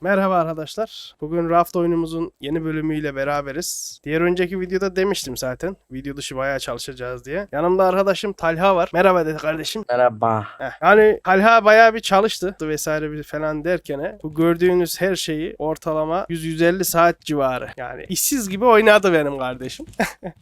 Merhaba arkadaşlar. Bugün Raft oyunumuzun yeni bölümüyle beraberiz. Diğer önceki videoda demiştim zaten. Video dışı bayağı çalışacağız diye. Yanımda arkadaşım Talha var. Merhaba dedi kardeşim. Merhaba. Heh. Yani Talha bayağı bir çalıştı vesaire bir falan derken bu gördüğünüz her şeyi ortalama 100-150 saat civarı. Yani işsiz gibi oynadı benim kardeşim.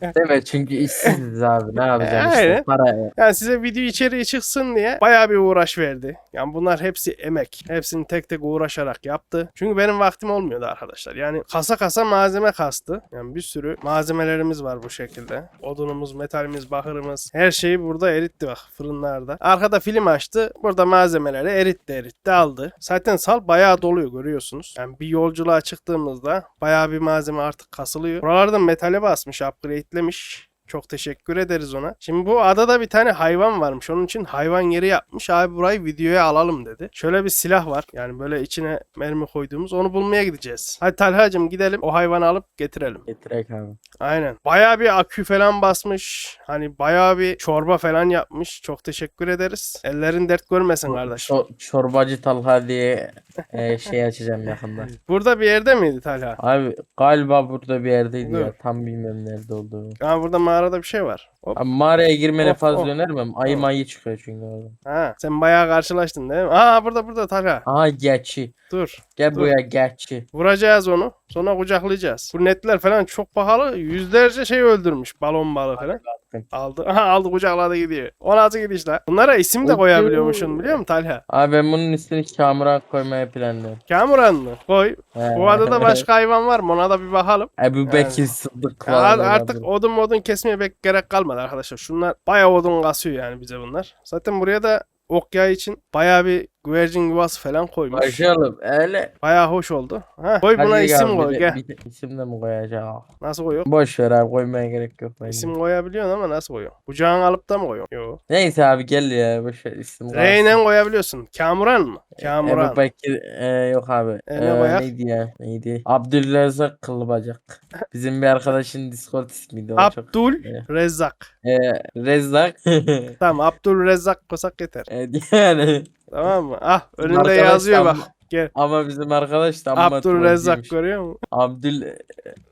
Mi? Çünkü işsiziz abi. Ne yapacağım işte Aynen. para. Yani size video içeriği çıksın diye bayağı bir uğraş verdi. Yani bunlar hepsi emek. Hepsini tek tek uğraşarak yaptı. Çünkü benim vaktim olmuyordu arkadaşlar. Yani kasa kasa malzeme kastı. Yani bir sürü malzemelerimiz var bu şekilde. Odunumuz, metalimiz, bakırımız. Her şeyi burada eritti bak fırınlarda. Arkada film açtı. Burada malzemeleri eritti eritti aldı. Zaten sal bayağı doluyor görüyorsunuz. Yani bir yolculuğa çıktığımızda bayağı bir malzeme artık kasılıyor. Buralarda metale basmış, upgrade'lemiş. Çok teşekkür ederiz ona. Şimdi bu adada bir tane hayvan varmış. Onun için hayvan yeri yapmış. Abi burayı videoya alalım dedi. Şöyle bir silah var. Yani böyle içine mermi koyduğumuz. Onu bulmaya gideceğiz. Hadi Talha'cığım gidelim. O hayvanı alıp getirelim. Getirek abi. Aynen. Bayağı bir akü falan basmış. Hani bayağı bir çorba falan yapmış. Çok teşekkür ederiz. Ellerin dert görmesin kardeşim. Ço- çorbacı Talha diye e, şey açacağım yakında. Burada bir yerde miydi Talha? Abi galiba burada bir yerdeydi Dur. ya. Tam bilmiyorum nerede olduğunu. Ha burada mağarada bir şey var. Hop. Abi mağaraya girmene Of, fazla of. önermem. Ayı mayı çıkıyor çünkü orada. Ha, sen bayağı karşılaştın değil mi? Aa burada burada Talha. Aha geçi. Dur. Gel Dur. buraya geçi. Vuracağız onu. Sonra kucaklayacağız. Bu netler falan çok pahalı. Yüzlerce şey öldürmüş. Balon balığı falan. Baktım. Aldı. Aha aldı kucakladı gidiyor. O nasıl gidiş la? Bunlara isim de Oy. koyabiliyormuşsun biliyor musun Talha? Abi ben bunun üstüne kamuran koymaya planlıyorum. Kamuran mı? Koy. Bu adada başka hayvan var mı? Ona da bir bakalım. Ebu Bekir Sıddık Ya falan. artık olabilir. odun modun kesmeye pek gerek kalmadı arkadaşlar. Şunlar bayağı odun kasıyor yani bize bunlar. Zaten buraya da okya için bayağı bir güvercin yuvası falan koymuş. Başlayalım. Öyle. Bayağı hoş oldu. Ha, koy buna Hadi isim koy gel. bir de isim de mi koyacağım? Nasıl koyuyor? Boş ver abi koymaya gerek yok bence. İsim koyabiliyorsun ama nasıl koyuyor? Kucağına alıp da mı koyuyorsun? Yok. Neyse abi gel ya boş ver isim kalsın. Reynen koyabiliyorsun. Kamuran mı? Kamuran. Ebu Bekir e, yok abi. E, ne koyak? neydi ya? Neydi? Abdülrezzak Kılıbacak. Bizim bir arkadaşın Discord ismiydi o çok. Abdül Evet. Rezzak. E, Rezzak. Tamam Abdül Rezzak koysak yeter. Evet, yani. Tamam mı? Ah önünde Arkadaş yazıyor bak. Ama- Gel. Ama bizim arkadaş da amma Abdül Rezzak trollcüymüş. görüyor musun? Abdül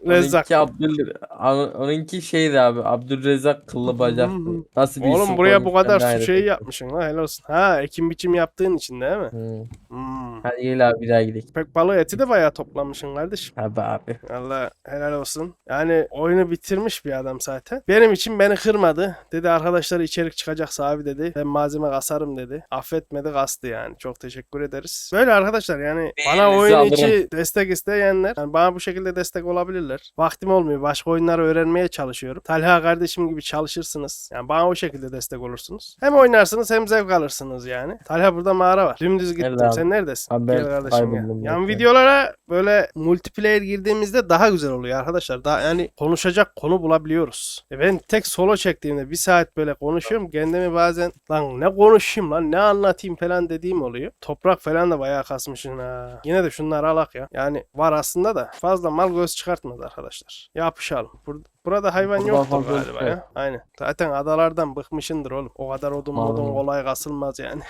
Rezzak. Onunki Abdül on- onunki şeydi abi. Abdülrezzak Kılıbacaktı. Hı hı. Nasıl bir Oğlum buraya bu kadar su şey yapmışsın lan helal olsun. Ha ekim biçim yaptığın için değil mi? Hı. Hmm. Hadi gel abi bir daha gidelim. Köpek balığı eti de bayağı toplamışsın kardeşim. Abi abi. Allah helal olsun. Yani oyunu bitirmiş bir adam zaten. Benim için beni kırmadı. Dedi arkadaşlar içerik çıkacaksa abi dedi. Ben malzeme kasarım dedi. Affetmedi kastı yani. Çok teşekkür ederiz. Böyle arkadaşlar yani bana Beğeninizi oyun alırım. içi destek isteyenler yani bana bu şekilde destek olabilirler. Vaktim olmuyor. Başka oyunları öğrenmeye çalışıyorum. Talha kardeşim gibi çalışırsınız. Yani bana o şekilde destek olursunuz. Hem oynarsınız hem zevk alırsınız yani. Talha burada mağara var. Dümdüz gittim. Nerede abi? Sen neredesin? Abi ben Gel kardeşim kayboldum Yani zaten. videolara böyle multiplayer girdiğimizde daha güzel oluyor arkadaşlar. Daha yani konuşacak konu bulabiliyoruz. E ben tek solo çektiğimde bir saat böyle konuşuyorum. Kendimi bazen lan ne konuşayım lan ne anlatayım falan dediğim oluyor. Toprak falan da bayağı kasmışsın ha. Yine de şunları alak ya. Yani var aslında da fazla mal göz çıkartmaz arkadaşlar. Yapışalım. Burada, burada hayvan Burada yoktur fazla galiba yok. ya. Aynen. Zaten adalardan bıkmışındır oğlum. O kadar odun modun Vallahi. kolay kasılmaz yani.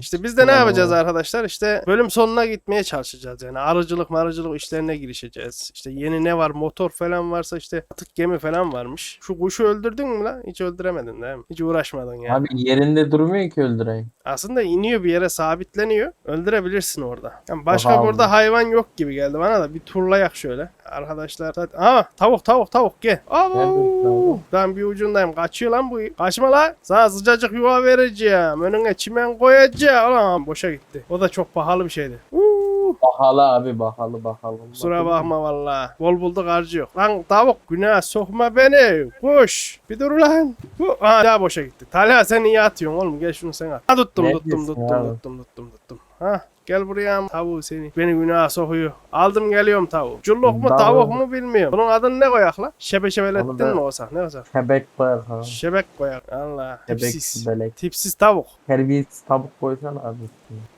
İşte biz de ne yapacağız arkadaşlar? İşte bölüm sonuna gitmeye çalışacağız. Yani arıcılık marıcılık işlerine girişeceğiz. İşte yeni ne var? Motor falan varsa işte atık gemi falan varmış. Şu kuşu öldürdün mü lan? Hiç öldüremedin değil mi? Hiç uğraşmadın yani. Abi yerinde durmuyor ki öldüreyim. Aslında iniyor bir yere sabitleniyor. Öldürebilirsin orada. Yani başka burada hayvan yok gibi geldi bana da. Bir turlayak şöyle. Arkadaşlar zaten... Aa tavuk tavuk tavuk gel. Aa, tavuk? ben bir ucundayım. Kaçıyor lan bu. Kaçma lan. Sana sıcacık yuva vereceğim. Önüne çimen koyacağım. Ulan boşa gitti. O da çok pahalı bir şeydi. Uuu. Bahalı abi bahalı bahalı. Kusura bakma valla. Bol bulduk harcı yok. Lan tavuk günah sokma beni. Kuş. Bir dur lan. Aa daha boşa gitti. Talha sen iyi atıyorsun oğlum. Gel şunu sen at. Ha tuttum tuttum Neredesin tuttum abi? tuttum tuttum tuttum. Ha gel buraya tavuğu seni. Beni günaha sokuyor. Aldım geliyorum tavuğu. Culluk mu tavuk mu bilmiyorum. Bunun adını ne koyak la? Şebe şebelettin mi olsa? Ne olsa? Kebek var ha. Şebek koyak. Allah. Kebek Tipsiz. belek. Tipsiz tavuk. Terbiyesiz tavuk koysan abi.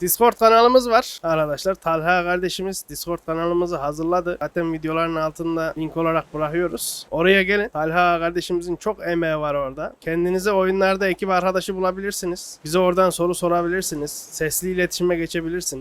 Discord kanalımız var arkadaşlar. Talha kardeşimiz Discord kanalımızı hazırladı. Zaten videoların altında link olarak bırakıyoruz. Oraya gelin. Talha kardeşimizin çok emeği var orada. Kendinize oyunlarda ekip arkadaşı bulabilirsiniz. Bize oradan soru sorabilirsiniz. Sesli iletişime geçebilirsiniz.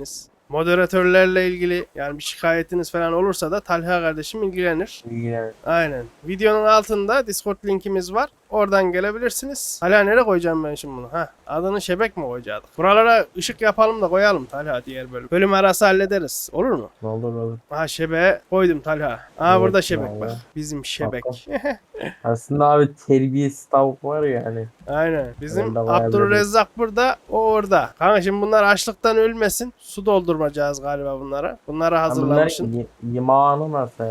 Moderatörlerle ilgili yani bir şikayetiniz falan olursa da Talha kardeşim ilgilenir. İlgilen. Aynen. Videonun altında Discord linkimiz var. Oradan gelebilirsiniz. Talha nereye koyacağım ben şimdi bunu? Ha, adını şebek mi koyacaktık? Buralara ışık yapalım da koyalım Talha diğer bölüm. Bölüm arası hallederiz. Olur mu? Olur olur. Ha şebeğe koydum Talha. Aha Evet, burada şebek vallahi. bak. Bizim şebek. Aslında abi terbiyesiz tavuk var ya hani. Aynen. Bizim Abdurrezzak burada, o orada. Kanka şimdi bunlar açlıktan ölmesin. Su doldurmayacağız galiba bunlara. Bunları Ha, hazırlamışsın. Bunların y- yemağını nasıl?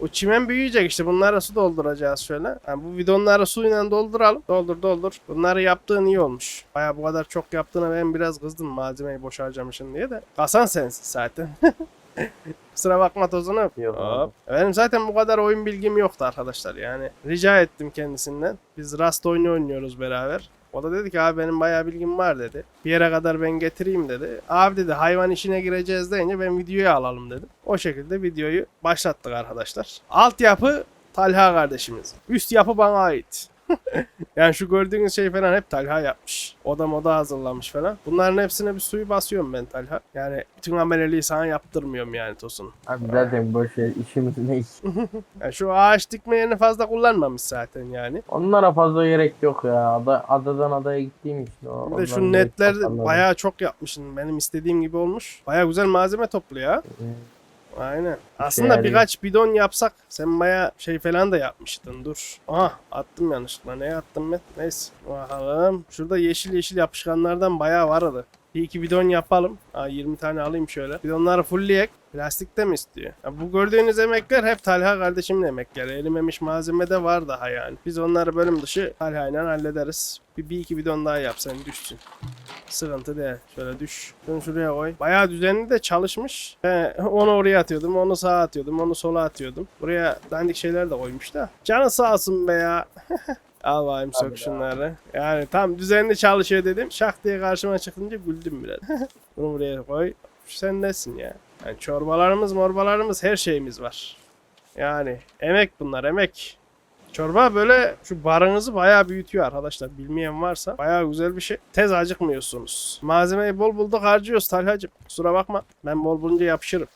O çimen büyüyecek işte. Bunlara su dolduracağız şöyle. Yani bu bidonları suyla dolduralım. Doldur doldur. Bunları yaptığın iyi olmuş. Baya bu kadar çok yaptığına ben biraz kızdım malzemeyi boş harcamışsın diye de. Kasan sensin zaten. Kusura bakma tozunu. Yok Hop. Benim zaten bu kadar oyun bilgim yoktu arkadaşlar. Yani rica ettim kendisinden. Biz Rust oyunu oynuyoruz beraber. O da dedi ki abi benim bayağı bilgim var dedi. Bir yere kadar ben getireyim dedi. Abi dedi hayvan işine gireceğiz deyince ben videoyu alalım dedim. O şekilde videoyu başlattık arkadaşlar. Altyapı Talha kardeşimiz. Üst yapı bana ait. yani şu gördüğünüz şey falan hep Talha yapmış. Oda moda hazırlamış falan. Bunların hepsine bir suyu basıyorum ben Talha. Yani bütün ameleliği sana yaptırmıyorum yani Tosun. Abi zaten boş ver işimiz ne? Yani şu ağaç dikme yerini fazla kullanmamış zaten yani. Onlara fazla gerek yok ya. Ada, adadan adaya gittiğim için. O, Bir de şu netler bayağı çok yapmışsın. Benim istediğim gibi olmuş. Bayağı güzel malzeme toplu ya. Aynen. Aslında yani. birkaç bidon yapsak sen bayağı şey falan da yapmıştın. Dur. Aha attım yanlışlıkla. Neye attım ben? Neyse. Bakalım. Şurada yeşil yeşil yapışkanlardan bayağı vardı. Bir iki bidon yapalım. Aa, 20 tane alayım şöyle. Bidonları fullleyek. Plastikte mi istiyor? Ya bu gördüğünüz emekler hep Talha kardeşimin emekleri. Erimemiş malzeme de var daha yani. Biz onları bölüm dışı Talha ile hallederiz. Bir, bir iki bidon daha yap sen düşsün. Sıkıntı değil. Şöyle düş. Şunu şuraya koy. Bayağı düzenli de çalışmış. He, onu oraya atıyordum. Onu sağa atıyordum. Onu sola atıyordum. Buraya dandik şeyler de koymuş da. Canı sağ olsun be ya. Al bakayım sök şunları. Yani tam düzenli çalışıyor dedim. Şak diye karşıma çıkınca güldüm biraz. Bunu buraya koy. Sen nesin ya? Yani çorbalarımız morbalarımız her şeyimiz var. Yani emek bunlar emek. Çorba böyle şu barınızı bayağı büyütüyor arkadaşlar. Bilmeyen varsa bayağı güzel bir şey. Tez acıkmıyorsunuz. Malzemeyi bol bulduk harcıyoruz Talhacım. Kusura bakma. Ben bol bulunca yapışırım.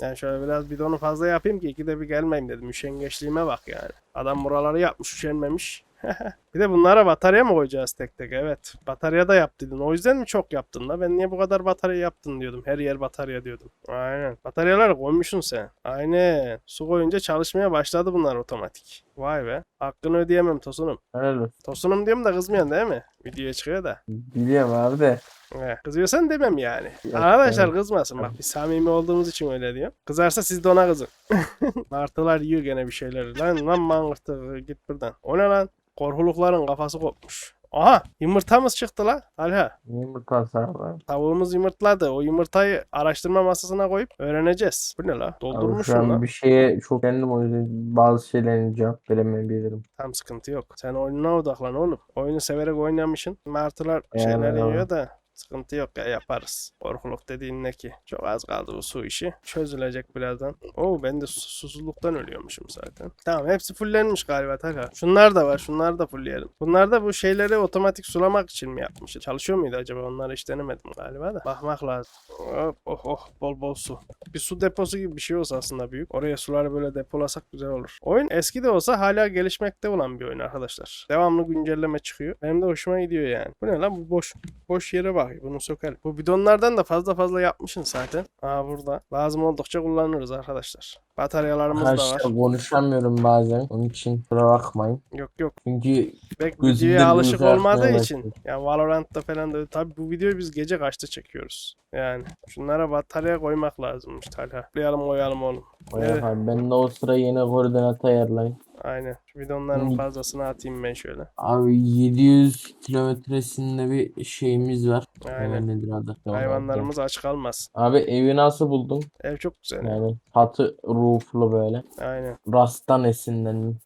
Yani şöyle biraz bidonu fazla yapayım ki ikide bir gelmeyeyim dedim. Üşengeçliğime bak yani. Adam buraları yapmış üşenmemiş. bir de bunlara batarya mı koyacağız tek tek? Evet. Batarya da yap dedin. O yüzden mi çok yaptın da? Ben niye bu kadar batarya yaptın diyordum. Her yer batarya diyordum. Aynen. Bataryaları koymuşsun sen. Aynen. Su koyunca çalışmaya başladı bunlar otomatik. Vay be. Hakkını ödeyemem Tosunum. Helal olsun. Tosunum diyorum da kızmıyorsun değil mi? Videoya çıkıyor da. Biliyorum abi de. He, kızıyorsan demem yani. Yok, Arkadaşlar evet. kızmasın bak biz samimi olduğumuz için öyle diyorum. Kızarsa siz de ona kızın. Martılar yiyor gene bir şeyleri. Lan lan mangırtı git buradan. O ne lan? Korkulukların kafası kopmuş. Aha yumurtamız çıktı la. Alha. Yumurtası abi. Tavuğumuz yumurtladı. O yumurtayı araştırma masasına koyup öğreneceğiz. Bu ne la? Abi şu Doldurmuşsun an la. bir şeye çok kendim o yüzden bazı şeylerin cevap veremeyebilirim. Tam sıkıntı yok. Sen oyununa odaklan oğlum. Oyunu severek oynamışsın. Martılar Yani şeyler yiyor da sıkıntı yok ya yaparız. Korkuluk dediğin ne ki? Çok az kaldı bu su işi. Çözülecek birazdan. Oo ben de sus- susuzluktan ölüyormuşum zaten. Tamam hepsi fullenmiş galiba Talha. Şunlar da var. Şunları da fullleyelim. Bunlar da bu şeyleri otomatik sulamak için mi yapmış? Çalışıyor muydu acaba? Onları hiç denemedim galiba da. Bakmak lazım. Hop, oh oh bol bol su. Bir su deposu gibi bir şey olsa aslında büyük. Oraya suları böyle depolasak güzel olur. Oyun eski de olsa hala gelişmekte olan bir oyun arkadaşlar. Devamlı güncelleme çıkıyor. Benim de hoşuma gidiyor yani. Bu ne lan bu boş boş yere bak. Bunu sokalım. Bu bidonlardan da fazla fazla yapmışsın zaten. Aa burada. Lazım oldukça kullanırız arkadaşlar. Bataryalarımız da var. konuşamıyorum bazen. Onun için kusura bakmayın. Yok yok. Çünkü Gözümde videoya alışık olmadığı için. Ya Valorant'ta falan da tabi bu videoyu biz gece kaçta çekiyoruz. Yani şunlara batarya koymak lazımmış Talha. Koyalım koyalım oğlum. Bayağı Evet. ben de o sıra yeni koordinat ayarlayayım. Aynen. Şu bidonların Hı. fazlasını atayım ben şöyle. Abi 700 kilometresinde bir şeyimiz var. Aynen. Ee, nedir adı? Hayvanlarımız aç kalmaz. Abi evi nasıl buldun? Ev çok güzel. Yani çatı rooflu böyle. Aynen. Rastan esinlendim.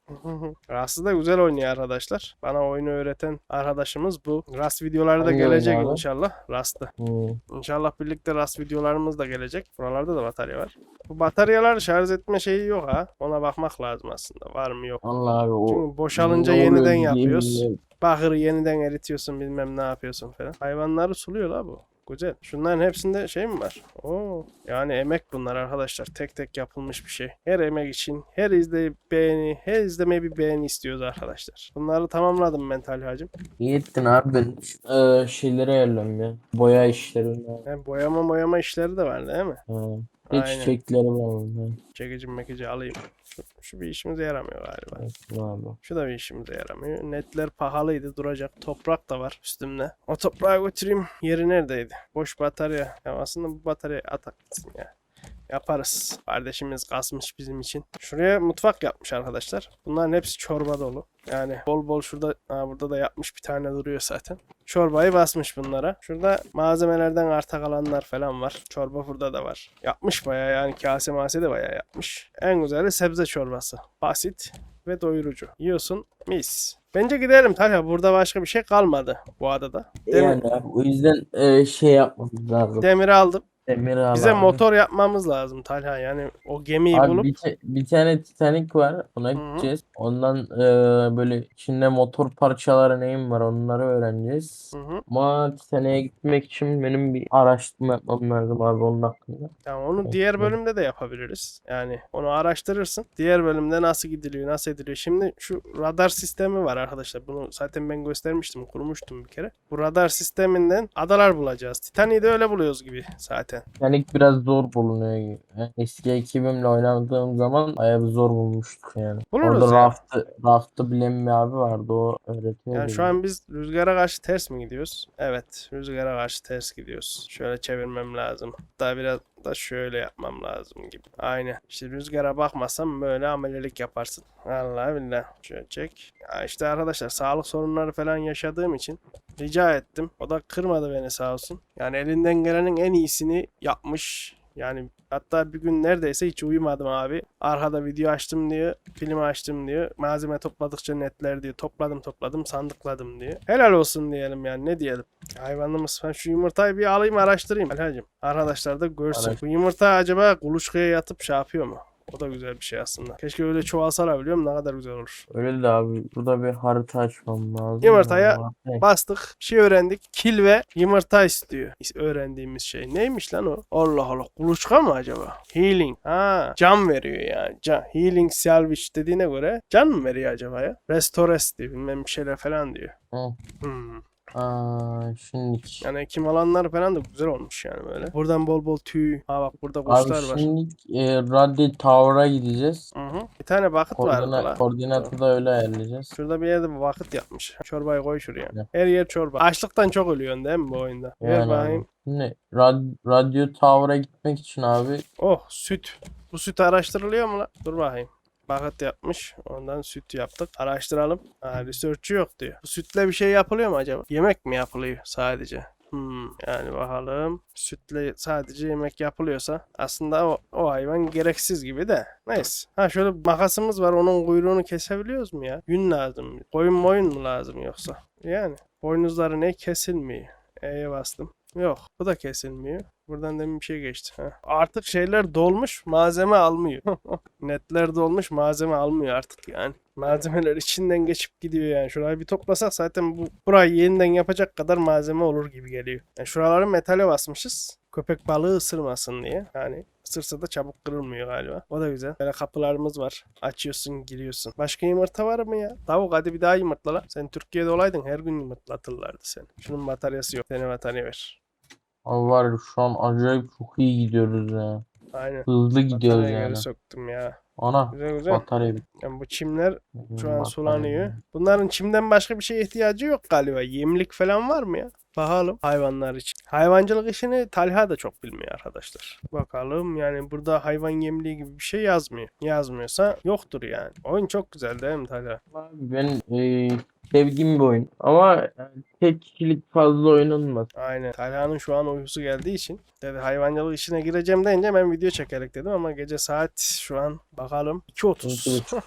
Rast'ı da güzel oynuyor arkadaşlar. Bana oyunu öğreten arkadaşımız bu. Rast videoları da gelecek abi? inşallah. Rast'ı. Hmm. İnşallah birlikte Rast videolarımız da gelecek. Buralarda da batarya var. Bu bataryalar şarj etme şeyi yok ha. Ona bakmak lazım aslında. Var mı yok. Allah abi o Çünkü boşalınca ne oluyor yeniden bilmiyorum. yapıyoruz. Bakırı yeniden eritiyorsun bilmem ne yapıyorsun falan. Hayvanları suluyor la bu. Güzel. Şunların hepsinde şey mi var? Oo. Yani emek bunlar arkadaşlar. Tek tek yapılmış bir şey. Her emek için, her izleyip beğeni, her izlemeye bir beğeni istiyoruz arkadaşlar. Bunları tamamladım ben Talhacım. İyi ettin abi ben e, şeyleri ayarlıyorum ya. Boya işlerini. Hem boyama boyama işleri de var değil mi? Ha. Bir Aynen. çiçekleri var. Çekici mekici alayım. Şu, şu bir işimize yaramıyor galiba. Abi. Şu da bir işimize yaramıyor. Netler pahalıydı duracak. Toprak da var üstümde. O toprağı götüreyim. Yeri neredeydi? Boş batarya. Ya aslında bu bataryayı atak gitsin ya. Yaparız. Kardeşimiz kasmış bizim için. Şuraya mutfak yapmış arkadaşlar. Bunların hepsi çorba dolu. Yani bol bol şurada ha, burada da yapmış bir tane duruyor zaten. Çorbayı basmış bunlara. Şurada malzemelerden arta kalanlar falan var. Çorba burada da var. Yapmış bayağı yani kase mase de bayağı yapmış. En güzeli sebze çorbası. Basit ve doyurucu. Yiyorsun mis. Bence gidelim Talha. Burada başka bir şey kalmadı bu adada. Demir, Yani abi, o yüzden e, şey yapmamız lazım. demiri aldım. Demir al Bize motor yapmamız lazım Talha. Yani o gemiyi Abi bulup bir, te- bir tane Titanic var. Ona Hı. gideceğiz. Ondan e, böyle içinde motor parçaları neyim var onları öğreneceğiz. Hı hı. Ama Titanic'e gitmek için benim bir araştırma yapmam lazım abi onun hakkında. Tamam onu diğer bölümde de yapabiliriz. Yani onu araştırırsın. Diğer bölümde nasıl gidiliyor, nasıl ediliyor. Şimdi şu radar sistemi var arkadaşlar. Bunu zaten ben göstermiştim, kurmuştum bir kere. Bu radar sisteminden adalar bulacağız. Titanic'i de öyle buluyoruz gibi zaten. Titanic biraz zor bulunuyor. Eski ekibimle oynadığım zaman bayağı bir zor bulmuştuk yani. Buluruz Orada ya. raftı, raftı bilen bir abi vardı o öğretiyor. Yani şu an biz rüzgara karşı ters mi gidiyoruz? Evet, rüzgara karşı ters gidiyoruz. Şöyle çevirmem lazım. Hatta biraz da şöyle yapmam lazım gibi. Aynen. İşte rüzgara bakmasam böyle amelelik yaparsın. Vallahi billahi. Şöyle çek. Ya işte arkadaşlar sağlık sorunları falan yaşadığım için rica ettim. O da kırmadı beni sağ olsun. Yani elinden gelenin en iyisini yapmış. Yani hatta bir gün neredeyse hiç uyumadım abi. Arkada video açtım diyor, film açtım diyor. Malzeme topladıkça netler diyor. Topladım topladım sandıkladım diyor. Helal olsun diyelim yani ne diyelim. Hayvanımız ben şu yumurtayı bir alayım araştırayım Alhacım. Arkadaşlar da görsün. Araş- Bu yumurta acaba kuluçkaya yatıp şey yapıyor mu? O da güzel bir şey aslında. Keşke öyle çoğalsalar biliyorum ne kadar güzel olur. Öyle de abi burada bir harita açmam lazım. Yumurtaya- Bastık. Bir şey öğrendik. Kil ve yumurta istiyor. İs- Öğrendiğimiz şey. Neymiş lan o? Allah Allah. Kuluçka mı acaba? Healing. Ha, can veriyor yani. Can. Healing salvage dediğine göre can mı veriyor acaba ya? Restores diyor. Bilmem bir şeyler falan diyor. Hı. Hmm. Aa, Yani ekim alanlar falan da güzel olmuş yani böyle. Buradan bol bol tüy. Ha bak burada abi kuşlar var. şimdi e, Raddi Tower'a gideceğiz. Hı hı. Bir tane vakit vardı Koordinat, la. koordinatı da öyle ayarlayacağız. Şurada bir yerde bir vakit yapmış. Çorbayı koy şuraya. Ne? Her yer çorba. Açlıktan çok ölüyorsun değil mi bu oyunda? Ver Yani bakayım. abi. Şimdi rad, Radyo Tower'a gitmek için abi Oh süt. Bu süt araştırılıyor mu lan? Dur bakayım. Vakit yapmış. Ondan süt yaptık. Araştıralım. Ha, research'ü yok diyor. Bu sütle bir şey yapılıyor mu acaba? Yemek mi yapılıyor sadece? Hmm, yani bakalım. Sütle sadece yemek yapılıyorsa aslında o, o hayvan gereksiz gibi de. Neyse. Ha şöyle makasımız var. Onun kuyruğunu kesebiliyoruz mu ya? Yün lazım. Koyun moyun mu lazım yoksa? Yani. Boynuzları ne kesilmiyor. E'ye bastım. Yok. Bu da kesilmiyor. Buradan demin bir şey geçti. Heh. Artık şeyler dolmuş malzeme almıyor. Netler dolmuş malzeme almıyor artık yani. Malzemeler içinden geçip gidiyor yani. Şurayı bir toplasak zaten bu burayı yeniden yapacak kadar malzeme olur gibi geliyor. Yani şuraları metale basmışız. Köpek balığı ısırmasın diye. Yani ısırsa da çabuk kırılmıyor galiba. O da güzel. Böyle kapılarımız var. Açıyorsun giriyorsun. Başka yumurta var mı ya? Tavuk hadi bir daha yumurtla. Sen Türkiye'de olaydın her gün yumurtlatırlardı seni. Şunun bataryası yok. Sene batarya ver. Abi var ya şu an acayip çok iyi gidiyoruz ya. Aynen. Hızlı gidiyoruz Bataryayı yani. geri soktum ya. Ana Güzel güzel. batarya bitti. Yani bu çimler şu an Batarya sulanıyor. Bunların çimden başka bir şeye ihtiyacı yok galiba. Yemlik falan var mı ya? Bakalım hayvanlar için. Hayvancılık işini Talha da çok bilmiyor arkadaşlar. Bakalım yani burada hayvan yemliği gibi bir şey yazmıyor. Yazmıyorsa yoktur yani. Oyun çok güzel değil mi Talha? Abi ben e, sevdiğim bir oyun ama yani tek kişilik fazla oynanmaz. Aynen. Talha'nın şu an uykusu geldiği için dedi hayvancılık işine gireceğim deyince ben video çekerek dedim ama gece saat şu an bakalım 2.30.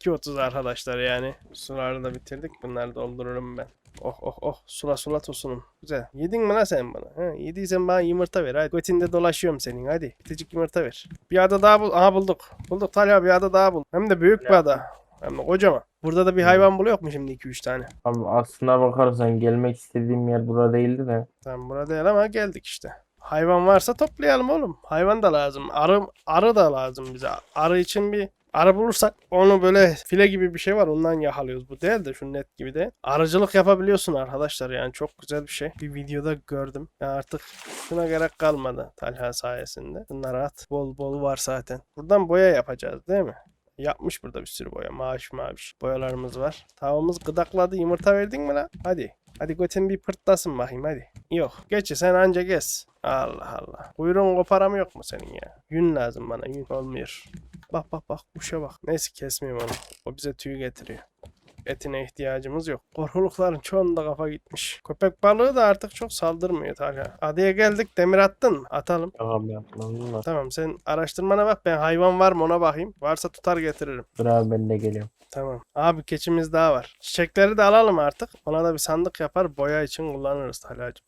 2.30 arkadaşlar yani. Suları da bitirdik. Bunları doldururum ben. Oh oh oh. Sula sula tosunum. Güzel. Yedin mi lan sen bana? Ha, yediysen bana yumurta ver hadi. Götünde dolaşıyorum senin hadi. Bitecik yumurta ver. Bir ada daha bul. Aha bulduk. Bulduk Talha bir ada daha bul. Hem de büyük bir ada. Hem de kocaman. Burada da bir hayvan buluyor mu şimdi 2-3 tane? Abi aslına bakarsan gelmek istediğim yer bura değildi de. Tamam burada değil ama geldik işte. Hayvan varsa toplayalım oğlum. Hayvan da lazım. Arı, arı da lazım bize. Arı için bir arı bulursak onu böyle file gibi bir şey var ondan yakalıyoruz. Bu değil de şu net gibi de. Arıcılık yapabiliyorsun arkadaşlar yani çok güzel bir şey. Bir videoda gördüm. Yani artık şuna gerek kalmadı Talha sayesinde. Bunlar at. Bol bol var zaten. Buradan boya yapacağız değil mi? Yapmış burada bir sürü boya. Maaş maaş. Boyalarımız var. Tavamız gıdakladı. Yumurta verdin mi lan? Hadi. Hadi götün bir pırtlasın bakayım hadi. Yok. Geç sen anca gez. Allah Allah. Kuyruğun koparamı yok mu senin ya? Yün lazım bana. Yün olmuyor. Bak bak bak. Kuşa bak. Neyse kesmeyeyim onu. O bize tüy getiriyor. Etine ihtiyacımız yok. Korkulukların çoğunda kafa gitmiş. Köpek balığı da artık çok saldırmıyor Talha. Adaya geldik. Demir attın mı? Atalım. Tamam yapmam da. Tamam sen araştırmana bak. Ben hayvan var mı ona bakayım. Varsa tutar getiririm. Dur abi ben de geliyorum. Tamam. Abi keçimiz daha var. Çiçekleri de alalım artık. Ona da bir sandık yapar. Boya için kullanırız Talhacığım.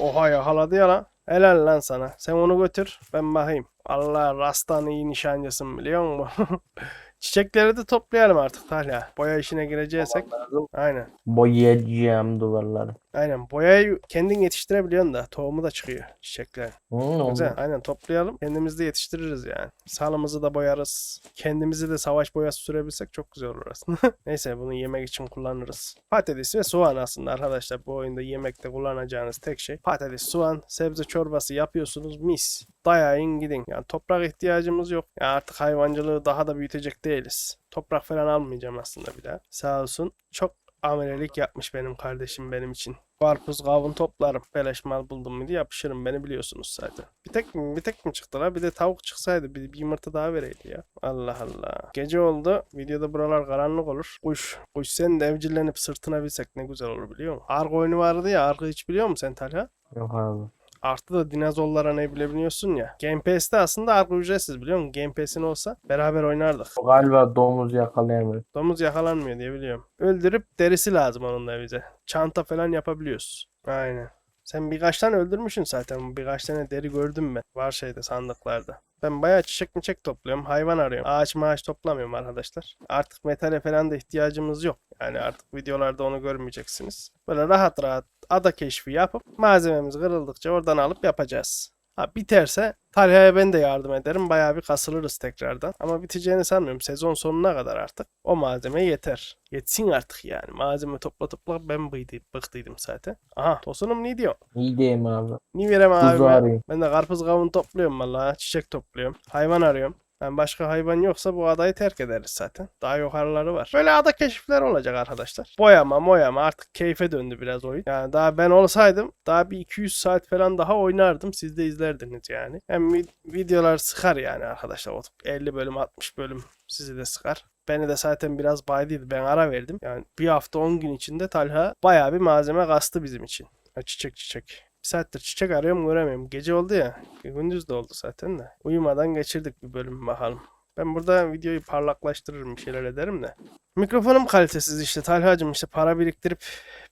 Oha yakaladı ya lan. Helal lan sana. Sen onu götür. Ben bakayım. Allah rastan iyi nişancısın biliyor musun? Çiçekleri de toplayalım artık Talha. Boya işine gireceksek. Aynen. Boyayacağım duvarları. Aynen. Boyayı kendin yetiştirebiliyorsun da. Tohumu da çıkıyor çiçekler. Hı, Güzel. oldu. Aynen toplayalım. Kendimiz de yetiştiririz yani. Salımızı da boyarız. Kendimizi de savaş boyası sürebilsek çok güzel olur aslında. Neyse bunu yemek için kullanırız. Patates ve soğan aslında arkadaşlar. Bu oyunda yemekte kullanacağınız tek şey. Patates, soğan, sebze çorbası yapıyorsunuz mis. Dayayın gidin. Yani toprak ihtiyacımız yok. Yani artık hayvancılığı daha da büyütecek değiliz. Toprak falan almayacağım aslında bir daha. Sağ olsun. Çok amelelik yapmış benim kardeşim benim için. Karpuz kavun toplarım. Beleş mal buldum mu diye yapışırım. Beni biliyorsunuz zaten. Bir tek mi, bir tek mi çıktı la? Bir de tavuk çıksaydı bir, bir yumurta daha vereydi ya. Allah Allah. Gece oldu. Videoda buralar karanlık olur. Kuş. Kuş sen de evcillenip sırtına binsek ne güzel olur biliyor musun? Argo oyunu vardı ya. Argo hiç biliyor musun sen Talha? Yok abi. Artı da dinozorlara ne bilebiliyorsun ya. Game Pass'te aslında Argo ücretsiz biliyor musun? Game Pass'in olsa beraber oynardık. Galiba domuz yakalayamıyor. Domuz yakalanmıyor diye biliyorum. Öldürüp derisi lazım onun da bize. Çanta falan yapabiliyoruz. Aynen. Sen birkaç tane öldürmüşsün zaten. Birkaç tane deri gördüm ben. Var şeyde sandıklarda. Ben bayağı çiçek miçek topluyorum. Hayvan arıyorum. Ağaç maaş toplamıyorum arkadaşlar. Artık metale falan da ihtiyacımız yok. Yani artık videolarda onu görmeyeceksiniz. Böyle rahat rahat ada keşfi yapıp malzememiz kırıldıkça oradan alıp yapacağız. Ha biterse Talha'ya ben de yardım ederim. Bayağı bir kasılırız tekrardan. Ama biteceğini sanmıyorum. Sezon sonuna kadar artık o malzeme yeter. Yetsin artık yani. Malzeme topla topla ben bıydı, bıktıydım zaten. Aha tosunum ne diyor? İyi diyeyim abi. Ne verem abi? Ben? Ben de karpuz kavun topluyorum vallahi. Çiçek topluyorum. Hayvan arıyorum. Ben başka hayvan yoksa bu adayı terk ederiz zaten. Daha yukarıları var. Böyle ada keşifler olacak arkadaşlar. Boyama moyama artık keyfe döndü biraz oyun. Yani daha ben olsaydım daha bir 200 saat falan daha oynardım. Siz de izlerdiniz yani. Hem vi- videolar sıkar yani arkadaşlar. O 50 bölüm 60 bölüm sizi de sıkar. Beni de zaten biraz baydıydı. Ben ara verdim. Yani bir hafta 10 gün içinde Talha bayağı bir malzeme kastı bizim için. Ha, çiçek çiçek. Bir saattir çiçek arıyorum göremiyorum. Gece oldu ya. Gündüz de oldu zaten de. Uyumadan geçirdik bir bölüm bakalım. Ben burada videoyu parlaklaştırırım bir şeyler ederim de. Mikrofonum kalitesiz işte Talhacım işte para biriktirip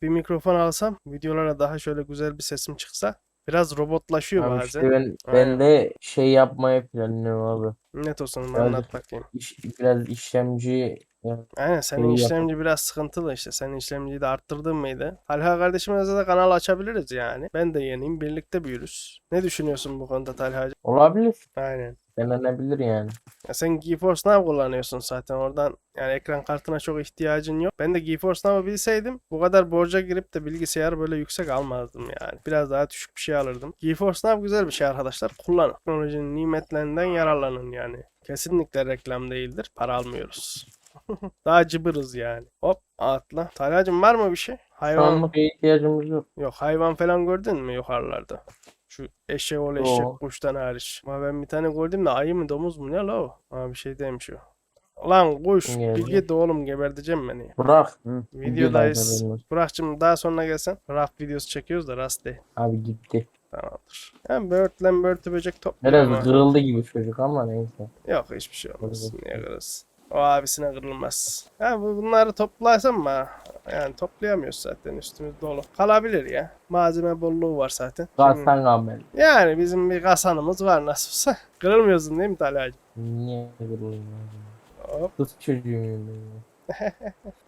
bir mikrofon alsam videolara daha şöyle güzel bir sesim çıksa biraz robotlaşıyor Abi bazen. işte ben, Aynen. ben de şey yapmayı planlıyorum abi. Net olsun Biraz- anlat bakayım. İş, biraz işlemci yani Aynen senin İyi işlemci biraz sıkıntılı işte. Senin işlemciyi de arttırdın mıydı? Talha kardeşimizle de kanal açabiliriz yani. Ben de yeniyim. Birlikte büyürüz. Ne düşünüyorsun bu konuda Talhacığım? olabilir. Aynen. Denenebilir yani. Ya sen GeForce Now kullanıyorsun zaten oradan yani ekran kartına çok ihtiyacın yok. Ben de GeForce Now'ı bilseydim bu kadar borca girip de bilgisayarı böyle yüksek almazdım yani. Biraz daha düşük bir şey alırdım. GeForce Now güzel bir şey arkadaşlar. Kullanın. Teknolojinin nimetlerinden yararlanın yani. Kesinlikle reklam değildir. Para almıyoruz. daha cıbırız yani. Hop atla. Talhacım var mı bir şey? Şu Hayvan anlık ihtiyacımız yok. yok. Hayvan falan gördün mü yukarılarda? Şu eşek ol eşek Yo. kuştan hariç. Ama ben bir tane gördüm de ayı mı domuz mu ne la o? Ha bir şey demiş o. Lan kuş bir Geldi. git oğlum geberteceğim beni. Bırak. Hı, Videodayız. Burak'cığım daha sonra gelsen. Raft videosu çekiyoruz da rast değil. Abi gitti. Tamamdır. Hem börtle börtü böcek ama. Biraz kırıldı gibi çocuk ama neyse. Yok hiçbir şey olmaz. Niye kırılsın? O abisine kırılmaz. Ya bu bunları toplasam mı? Yani toplayamıyoruz zaten üstümüz dolu. Kalabilir ya. Malzeme bolluğu var zaten. Kalsan amel. Yani bizim bir kasanımız var nasıl olsa. Kırılmıyorsun değil mi Talha'cığım? Niye abi? Hop. Kız çocuğuyum ben.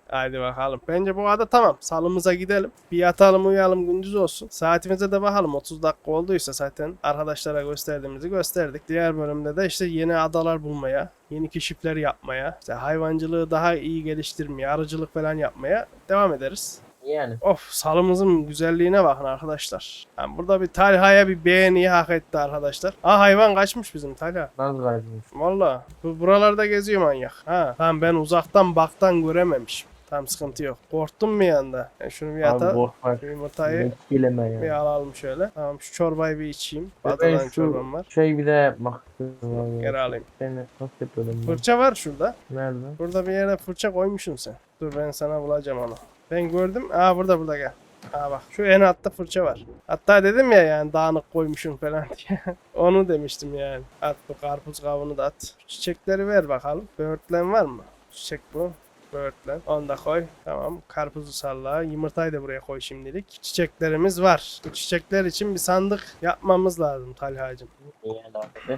Haydi bakalım. Bence bu arada tamam. Salımıza gidelim. Bir yatalım uyuyalım gündüz olsun. Saatimize de bakalım. 30 dakika olduysa zaten arkadaşlara gösterdiğimizi gösterdik. Diğer bölümde de işte yeni adalar bulmaya, yeni keşifler yapmaya, işte hayvancılığı daha iyi geliştirmeye, arıcılık falan yapmaya devam ederiz. Yani. Of salımızın güzelliğine bakın arkadaşlar. Yani burada bir Talha'ya bir beğeniyi hak etti arkadaşlar. Aa hayvan kaçmış bizim Talha. Nasıl kaydınız? Valla bu buralarda geziyor manyak. Ha tamam ben uzaktan baktan görememişim. Tamam sıkıntı yok. Korktum bir anda. Yani şunu bir Abi ata. korkma. Şu yumurtayı Etkileme bir ya. alalım şöyle. Tamam şu çorbayı bir içeyim. Ben Badadan çorbam var. şey bir de yapmak istiyorum abi. Geri alayım. Seni nasıl yapıyorum ben? Fırça var şurada. Nerede? Burada bir yere fırça koymuşsun sen. Dur ben sana bulacağım onu. Ben gördüm. Aa burada burada gel. Aa bak şu en altta fırça var. Hatta dedim ya yani dağınık koymuşum falan diye. onu demiştim yani. At bu karpuz kavunu da at. Çiçekleri ver bakalım. Böğürtlen var mı? Çiçek bu. Böğürtlen. Onu da koy. Tamam. Karpuzu salla. Yumurtayı da buraya koy şimdilik. Çiçeklerimiz var. Bu çiçekler için bir sandık yapmamız lazım Talha'cığım.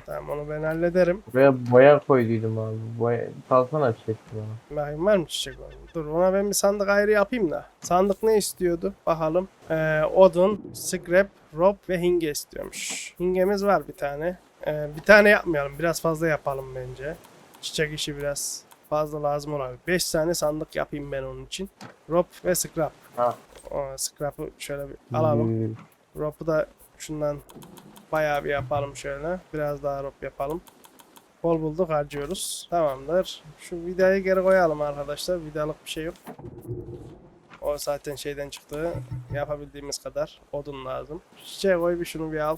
Tamam onu ben hallederim. Buraya boya koyduydum abi. Boya salsana çekti bana. Bakayım var mı çiçek var? Dur ona ben bir sandık ayrı yapayım da. Sandık ne istiyordu? Bakalım. Ee, odun, scrap, rope ve hinge istiyormuş. Hingemiz var bir tane. Ee, bir tane yapmayalım. Biraz fazla yapalım bence. Çiçek işi biraz fazla lazım olabilir. 5 tane sandık yapayım ben onun için. Rope ve scrap. Ha. O scrap'ı şöyle bir alalım. Yürü. Rope'u da şundan bayağı bir yapalım şöyle. Biraz daha rope yapalım. Bol bulduk harcıyoruz. Tamamdır. Şu vidayı geri koyalım arkadaşlar. Vidalık bir şey yok. O zaten şeyden çıktı. Yapabildiğimiz kadar odun lazım. Çiçeğe koy bir şunu bir al.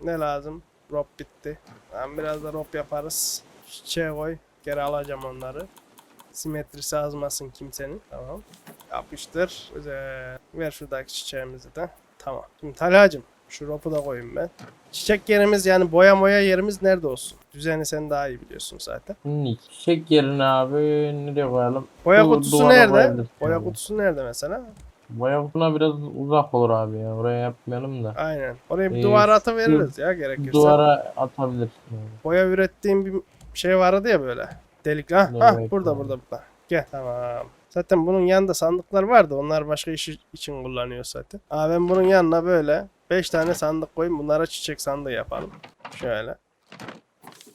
Ne lazım? Rope bitti. Tamam biraz da rope yaparız. Çiçeğe koy. Geri alacağım onları. Simetrisi azmasın kimsenin. Tamam. Yapıştır. Güzel. Ver şuradaki çiçeğimizi de. Tamam. Şimdi Talha'cığım şu ropu da koyayım ben. Çiçek yerimiz yani boya moya yerimiz nerede olsun? Düzeni sen daha iyi biliyorsun zaten. Çiçek yerine abi nereye koyalım? Boya Du- kutusu duvara nerede? Boya kutusu nerede mesela? Boya kutusuna biraz uzak olur abi ya. Oraya yapmayalım da. Aynen. Oraya bir Ee, duvara atıveririz ya gerekirse. Duvara atabilirsin abi. Boya ürettiğim bir şey vardı ya böyle. Delik. Ha, ha demek burada abi? burada burada. Gel. Tamam. Zaten bunun yanında sandıklar vardı. Onlar başka iş için kullanıyor zaten. Aa ben bunun yanına böyle 5 tane sandık koyayım. Bunlara çiçek sandığı yapalım. Şöyle.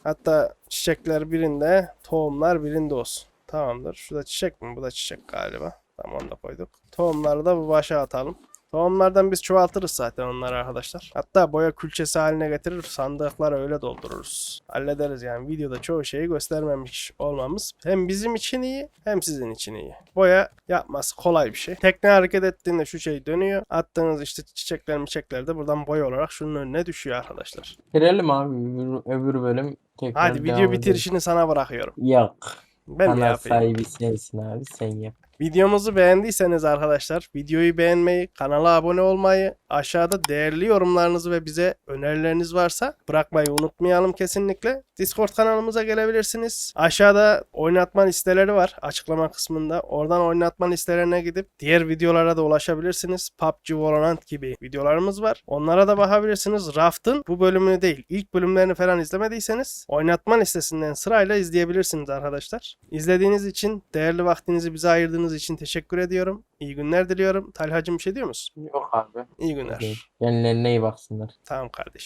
Hatta çiçekler birinde, tohumlar birinde olsun. Tamamdır. Şurada çiçek mi? Bu da çiçek galiba. Tamam onu da koyduk. Tohumları da bu başa atalım. Tohumlardan biz çoğaltırız zaten onları arkadaşlar. Hatta boya külçesi haline getirir sandıklara öyle doldururuz. Hallederiz yani videoda çoğu şeyi göstermemiş olmamız hem bizim için iyi hem sizin için iyi. Boya yapması kolay bir şey. Tekne hareket ettiğinde şu şey dönüyor. Attığınız işte çiçekler miçekler de buradan boya olarak şunun önüne düşüyor arkadaşlar. Bitirelim abi öbür, öbür bölüm. Tekrar Hadi video bitirişini sana bırakıyorum. Yok. Ben mi Kanal yapayım? sahibi sensin abi sen yap. Videomuzu beğendiyseniz arkadaşlar videoyu beğenmeyi, kanala abone olmayı, aşağıda değerli yorumlarınızı ve bize önerileriniz varsa bırakmayı unutmayalım kesinlikle. Discord kanalımıza gelebilirsiniz. Aşağıda oynatma listeleri var açıklama kısmında. Oradan oynatma listelerine gidip diğer videolara da ulaşabilirsiniz. PUBG, Valorant gibi videolarımız var. Onlara da bakabilirsiniz. Raft'ın bu bölümünü değil, ilk bölümlerini falan izlemediyseniz oynatma listesinden sırayla izleyebilirsiniz arkadaşlar. İzlediğiniz için, değerli vaktinizi bize ayırdığınız için teşekkür ediyorum. İyi günler diliyorum. Talhacım bir şey diyor musun? Yok abi. İyi günler. Kendilerine iyi baksınlar. Tamam kardeşim.